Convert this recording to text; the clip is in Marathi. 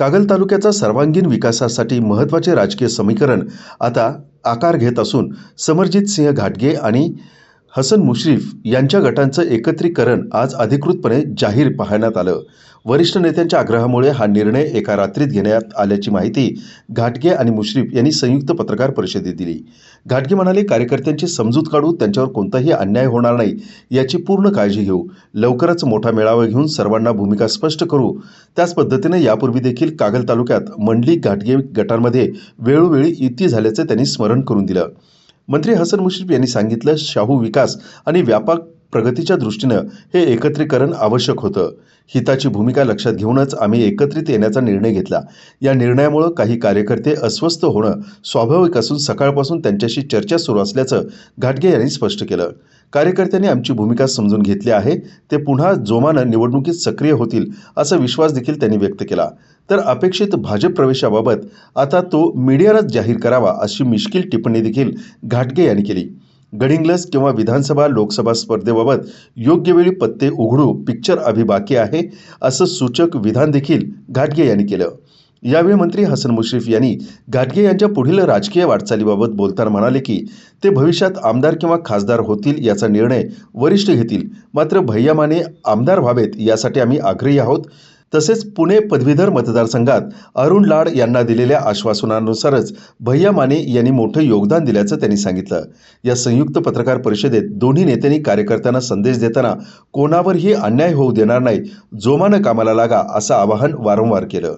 कागल तालुक्याचा सर्वांगीण विकासासाठी महत्त्वाचे राजकीय समीकरण आता आकार घेत असून समरजित सिंह घाटगे आणि हसन मुश्रीफ यांच्या गटांचं एकत्रीकरण आज अधिकृतपणे जाहीर पाहण्यात आलं. वरिष्ठ नेत्यांच्या आग्रहामुळे हा निर्णय एका रात्रीत घेण्यात आल्याची माहिती घाटगे आणि मुश्रीफ यांनी संयुक्त पत्रकार परिषदेत दिली. घाटगे म्हणाले कार्यकर्त्यांची समजूत काढू त्यांच्यावर कोणताही अन्याय होणार नाही याची पूर्ण काळजी घेऊ. लवकरच मोठा मेळावा घेऊन सर्वांना भूमिका स्पष्ट करू. त्याच पद्धतीने यापूर्वी देखील कागल तालुक्यात मंडली घाटगे गटांमध्ये वेळोवेळी युती झाल्याचं त्यांनी स्मरण करून दिलं. मंत्री हसन मुश्रीफ यांनी सांगितलं शाहू विकास आणि व्यापक प्रगतीच्या दृष्टीनं हे एकत्रीकरण आवश्यक होतं. हिताची भूमिका लक्षात घेऊनच आम्ही एकत्रित येण्याचा निर्णय घेतला. या निर्णयामुळं काही कार्यकर्ते अस्वस्थ होणं स्वाभाविक असून सकाळपासून त्यांच्याशी चर्चा सुरू असल्याचं घाटगे यांनी स्पष्ट केलं. कार्यकर्त्यांनी आमची भूमिका समजून घेतली आहे. ते पुन्हा जोमानं निवडणुकीत सक्रिय होतील असा विश्वास देखील त्यांनी व्यक्त केला. तर अपेक्षित भाजप प्रवेशाबाबत आता तो मीडियालाच जाहीर करावा अशी मिश्किल टिप्पणी देखील घाटगे यांनी केली. गडिंग्लस किंवा विधानसभा लोकसभा स्पर्धेबाबत योग्य वेळी पत्ते उघडू पिक्चर अभि बाकी आहे असं सूचक विधान देखील घाटगे यांनी केलं. यावेळी मंत्री हसन मुश्रीफ यांनी घाटगे यांच्या पुढील राजकीय वाटचालीबाबत बोलताना म्हणाले की ते भविष्यात आमदार किंवा खासदार होतील याचा निर्णय वरिष्ठ घेतील मात्र भैया माने आमदार व्हावेत यासाठी आम्ही आग्रही आहोत. तसेच पुणे पदवीधर मतदारसंघात अरुण लाड यांना दिलेल्या आश्वासनानुसारच भैया माने यांनी मोठं योगदान दिल्याचं त्यांनी सांगितलं. या संयुक्त पत्रकार परिषदेत दोन्ही नेत्यांनी कार्यकर्त्यांना संदेश देताना कोणावरही अन्याय होऊ देणार नाही जोमानं कामाला लागा असं आवाहन वारंवार केलं.